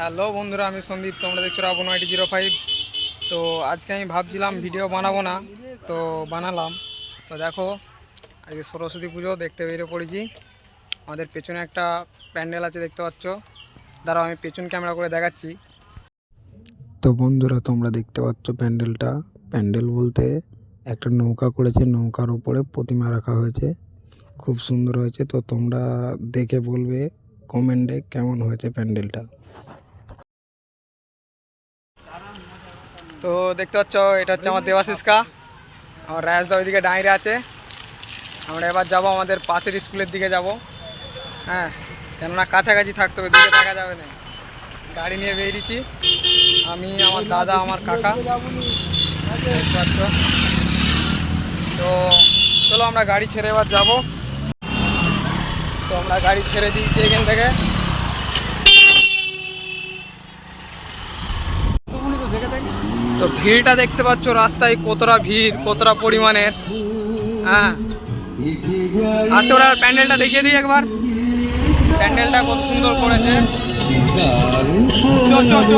Hello বন্ধুরা, আমি সন্দীপ, তোমরা দেখছ রাবণ আইটি জিরো ফাইভ। তো আজকে আমি ভাবছিলাম ভিডিও বানাবো না, তো বানালাম। তো দেখো, আজকে সরস্বতী পুজো, দেখতে বেরিয়ে পড়েছি। আমাদের পেছনে একটা প্যান্ডেল আছে, দেখতে পাচ্ছ। দাঁড়াও, আমি পেছন ক্যামেরা করে দেখাচ্ছি। তো বন্ধুরা, তোমরা দেখতে পাচ্ছ প্যান্ডেলটা। প্যান্ডেল বলতে একটা নৌকা করেছে, নৌকার উপরে প্রতিমা রাখা হয়েছে। খুব সুন্দর হয়েছে। তো তোমরা দেখে বলবে, কমেন্টে কেমন হয়েছে প্যান্ডেলটা। তো দেখতে পাচ্ছ, এটা হচ্ছে আমার দেবাশিসকা আমার রায়াসদা ওইদিকে ডাঁইরে আছে। আমরা এবার যাব আমাদের পাশের স্কুলের দিকে যাব। হ্যাঁ কেননা কাছাকাছি থাকতে হবে দিকে দেখা যাবে না। গাড়ি নিয়ে বেরিয়েছি। আমি, আমার দাদা, আমার কাকা। তো চলো আমরা গাড়ি ছেড়ে এবার যাব। তো আমরা গাড়ি ছেড়ে দিয়েছি এখান থেকে তো ভিড়টা দেখতে পাচ্ছ, রাস্তায় কতটা ভিড়, কতটা পরিমাণের হ্যাঁ। আসতে ওরা প্যান্ডেলটা দেখিয়ে দিই একবার। প্যান্ডেলটা কত সুন্দর করেছে। চো চো চ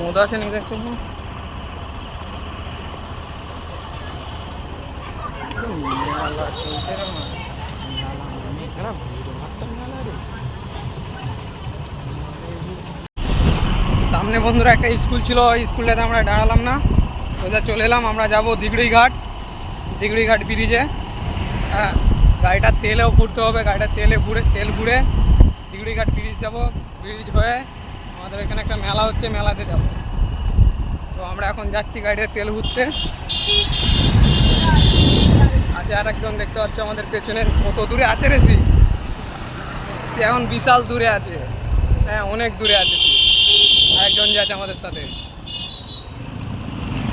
মদ আছে নাকি দেখতে। সামনে বন্ধুরা একটা স্কুল ছিল, ওই স্কুলটাতে আমরা দাঁড়ালাম না সোজা চলে এলাম, আমরা যাব দিগড়ি ঘাট দিগড়ি ঘাট ব্রিজে হ্যাঁ গাড়িটা তেলেও ঘুরতে হবে, গাড়িটা তেলে ঘুরে তেল ঘুরে দিগড়ি ঘাট ব্রিজ যাব ব্রিজ হয়ে আমাদের এখানে একটা মেলা হচ্ছে, মেলাতে যাব। তো আমরা এখন যাচ্ছি গাড়িতে তেল ঘুরতে আছে আর একজন দেখতে পাচ্ছ আমাদের পেছনে কত দূরে আছে রে সি? এখন বিশাল দূরে আছে। হ্যাঁ অনেক দূরে আছে সে। একজন যে আছে আমাদের সাথে।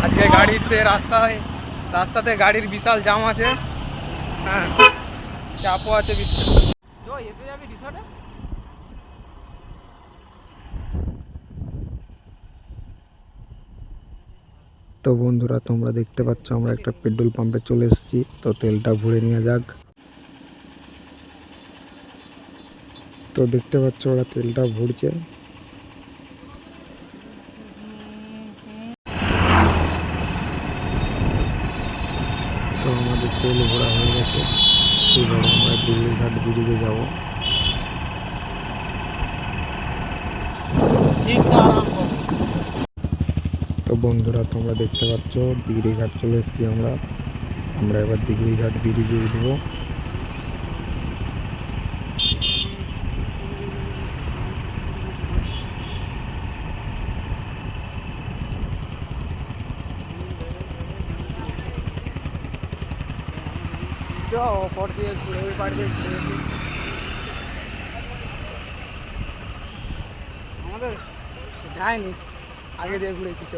আজকে গাড়িতে রাস্তায়, রাস্তাতে গাড়ির বিশাল জাম আছে। হ্যাঁ চাপও আছে বিশাল। এতে যাবি রিসর্টে তো বন্ধুরা, তোমরা দেখতে পাচ্ছ আমরা একটা পেট্রোল পাম্পে চলে এসেছি। তো তেলটা ভরে নিয়ে যাক। তো দেখতে পাচ্ছ ওরা তেলটা ভরছে। তো আমাদের তেল ভরা হয়ে গেছে। এবারে আমরা দিল্লিঘাট ব্রিজে যাব। বন্ধুরা, তোমরা দেখতে পাচ্ছ ঘাট চলে এসেছি আমরা। আমরা এবার ঘাট ব্রিজে উঠবো। দিয়ে ঘুরে আসি। আমাদের যায়নি আগে দিয়ে ঘুরেছি চ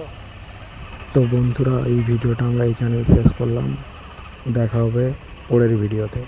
তো বন্ধুরা এই ভিডিওটা আমরা এখানেই শেষ করলাম। দেখা হবে পরের ভিডিওতে।